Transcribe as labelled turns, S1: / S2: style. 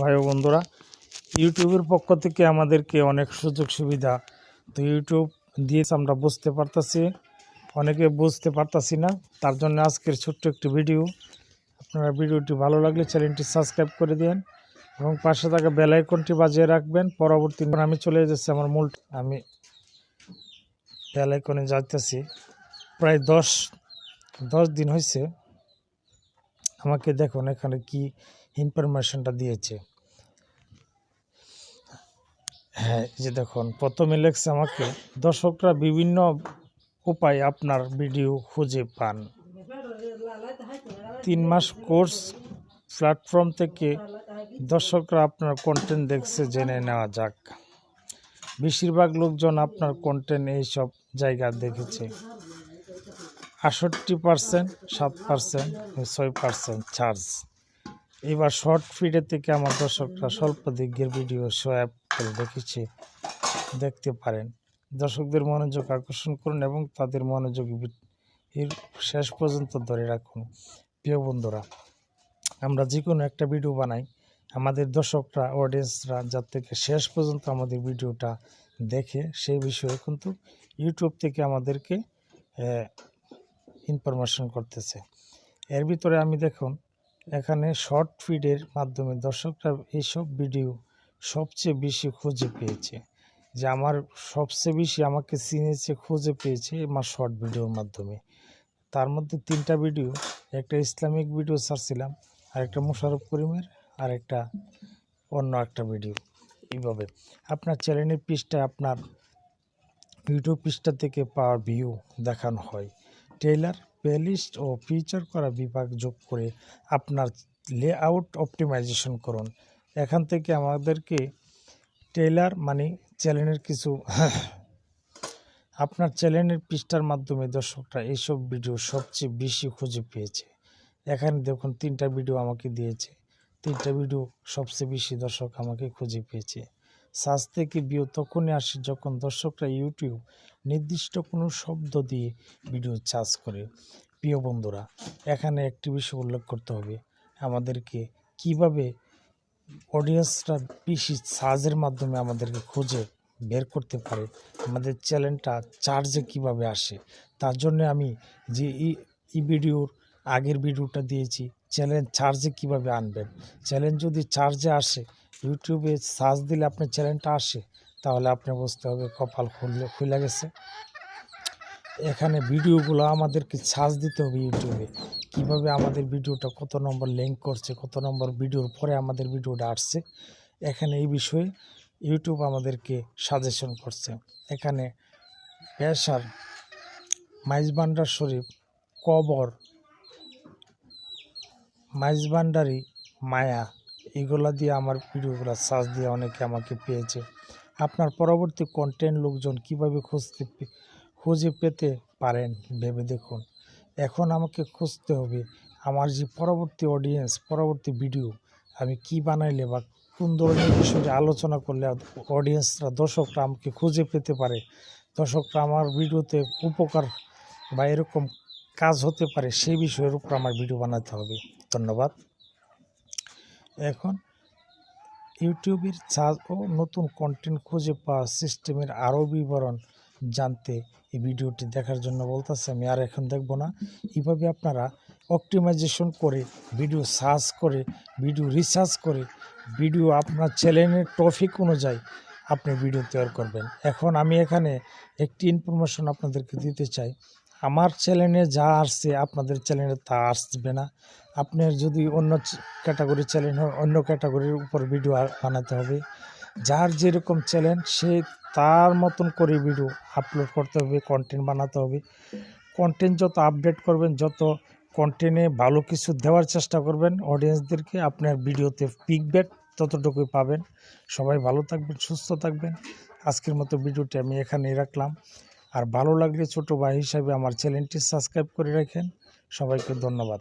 S1: ভাই বন্ধুরা, ইউটিউবের পক্ষ থেকে আমাদেরকে অনেক সুযোগ সুবিধা। তো ইউটিউব দিয়েছে আমরা বুঝতে পারতাছি, অনেকে বুঝতে পারতাছি না, তার জন্য আজকের ছোট্ট একটি ভিডিও। আপনারা ভিডিওটি ভালো লাগলে চ্যানেলটি সাবস্ক্রাইব করে দিন এবং পাশে থাকা বেল আইকনটি বাজিয়ে রাখবেন। পরবর্তী আমি চলে যাচ্ছি আমার মূল আমি বেলাইকনে যাইতেছি। প্রায় দশ দশ দিন হয়েছে আমাকে দেখুন এখানে কি ইনফরমেশনটা দিয়েছে। হ্যাঁ যে দেখুন, প্রথমে লেখছে আমাকে, দর্শকরা বিভিন্ন উপায় আপনার ভিডিও খুঁজে পান। তিন মাস কোর্স প্ল্যাটফর্ম থেকে দর্শকরা আপনার কন্টেন্ট দেখছে, জেনে নেওয়া যাক। বেশিরভাগ লোকজন আপনার কন্টেন্ট এইসব জায়গা দেখেছে। আষট্টি পার্সেন্ট, সাত পার্সেন্ট, ছয় পার্সেন্ট চার্জ। এবার শর্ট ফিডে থেকে আমার দর্শকরা স্বল্প দিকের ভিডিও শো অ্যাপ করে দেখেছে, দেখতে পারেন। দর্শকদের মনোযোগ আকর্ষণ করুন এবং তাদের মনোযোগ এর শেষ পর্যন্ত ধরে রাখুন। প্রিয় বন্ধুরা, আমরা যে কোনো একটা ভিডিও বানাই। আমাদের দর্শকরা অডিয়েন্সরা যার থেকে শেষ পর্যন্ত আমাদের ভিডিওটা দেখে সেই বিষয়ে কিন্তু ইউটিউব থেকে আমাদেরকে ইনফরমেশন করতেছে। এর ভিতরে আমি দেখুন, এখানে শর্ট ফিডের মাধ্যমে দর্শকরা এইসব ভিডিও সবচেয়ে বেশি খুঁজে পেয়েছে। যে আমার সবচেয়ে বেশি আমাকে চিনেছে, খুঁজে পেয়েছে আমার শর্ট ভিডিওর মাধ্যমে। তার মধ্যে তিনটা ভিডিও একটা ইসলামিক ভিডিও ছাড়ছিলাম আর একটা মোশারফ করিমের আর একটা অন্য একটা ভিডিও এইভাবে। আপনার চ্যানেলের পৃষ্ঠায় আপনার ইউটিউব পৃষ্ঠা থেকে পাওয়া ভিউ দেখানো হয়। ট্রেলার প্লেলিস্ট ও ফিচার করা বিভাগ যোগ করে আপনার লেআউট অপটিমাইজেশন করুন। এখান থেকে আমাদেরকে ট্রেলার মানে চ্যানেলের কিছু আপনার চ্যানেলের পৃষ্ঠার মাধ্যমে দর্শকরা এইসব ভিডিও সবচেয়ে বেশি খুঁজে পেয়েছে। এখানে দেখুন, তিনটা ভিডিও আমাকে দিয়েছে। তিনটা ভিডিও সবচেয়ে বেশি দর্শক আমাকে খুঁজে পেয়েছে। সার্চ থেকে ভিউ তখনই আসে যখন দর্শকরা ইউটিউব নির্দিষ্ট কোনো শব্দ দিয়ে ভিডিও চার্জ করে। প্রিয় বন্ধুরা, এখানে একটি বিষয় উল্লেখ করতে হবে। আমাদেরকে কীভাবে অডিয়েন্সরা বেশি সার্চের মাধ্যমে আমাদেরকে খুঁজে বের করতে পারে, আমাদের চ্যানেলটা চার্জে কীভাবে আসে, তার জন্য আমি যে ই ভিডিওর আগের ভিডিওটা দিয়েছি চ্যানেল চার্জে কীভাবে আনবেন চ্যানেল যদি চার্জে আসে ইউটিউবে সার্চ দিলে আপনার চ্যানেলটা আসে, তাহলে আপনি বুঝতে হবে কপাল খুললে খুলে গেছে। এখানে ভিডিওগুলো আমাদেরকে সার্চ দিতে হবে ইউটিউবে কীভাবে আমাদের ভিডিওটা কত নম্বর লিঙ্ক করছে, কত নম্বর ভিডিওর পরে আমাদের ভিডিওটা আসছে। এখানে এই বিষয়ে ইউটিউব আমাদেরকে সাজেশন করছে। এখানে পেশার মাইজবান্ডার শরীফ কবর মাইজবান্ডারি মায়া। এগুলা দিয়ে আমার ভিডিওগুলো সার্চ দিয়ে অনেকে আমাকে পেয়েছে। আপনার পরবর্তী কন্টেন্ট লোকজন কীভাবে খুঁজতে খুঁজে পেতে পারেন ভেবে দেখুন। এখন আমাকে খুঁজতে হবে আমার যে পরবর্তী অডিয়েন্স পরবর্তী ভিডিও আমি কি বানাইলে বা কোন ধরনের বিষয়ে আলোচনা করলে অডিয়েন্সরা দর্শকরা আমাকে খুঁজে পেতে পারে? দর্শকরা আমার ভিডিওতে উপকার বা এরকম কাজ হতে পারে, সেই বিষয়ের উপর আমার ভিডিও বানাতে হবে। ধন্যবাদ। এখন ইউটিউবের চার্জ ও নতুন কন্টেন্ট খুঁজে পাওয়া সিস্টেমের আরও বিবরণ জানতে এই ভিডিওটি দেখার জন্য বলতেছে, আমি আর এখন দেখব না। এইভাবে আপনারা অপটিমাইজেশন করে ভিডিও সার্চ করে ভিডিও রিসার্চ করে ভিডিও আপনার চ্যানেলের টপিক অনুযায়ী আপনি ভিডিও তৈরি করবেন। এখন আমি এখানে একটি ইনফরমেশন আপনাদেরকে দিতে চাই। আমার চ্যানেলে যা আসছে, আপনাদের চ্যানেলে তা আসবে না। আপনার যদি অন্য ক্যাটাগরি চ্যানেল হয়, অন্য ক্যাটাগরির উপর ভিডিও বানাতে হবে। যার যেরকম চ্যানেল সে তার মতন করে ভিডিও আপলোড করতে হবে কন্টেন্ট বানাতে হবে। কন্টেন্ট যত আপডেট করবেন, যত কন্টেন্টে ভালো কিছু দেওয়ার চেষ্টা করবেন অডিয়েন্সদেরকে আপনার ভিডিওতে পিকব্যাক ততটুকুই পাবেন। সবাই ভালো থাকবেন, সুস্থ থাকবেন। আজকের মতো ভিডিওটি আমি এখানেই রাখলাম। আর ভালো লাগলে ছোটো ভাই হিসাবে আমার চ্যানেলটি সাবস্ক্রাইব করে রাখেন। সবাইকে ধন্যবাদ।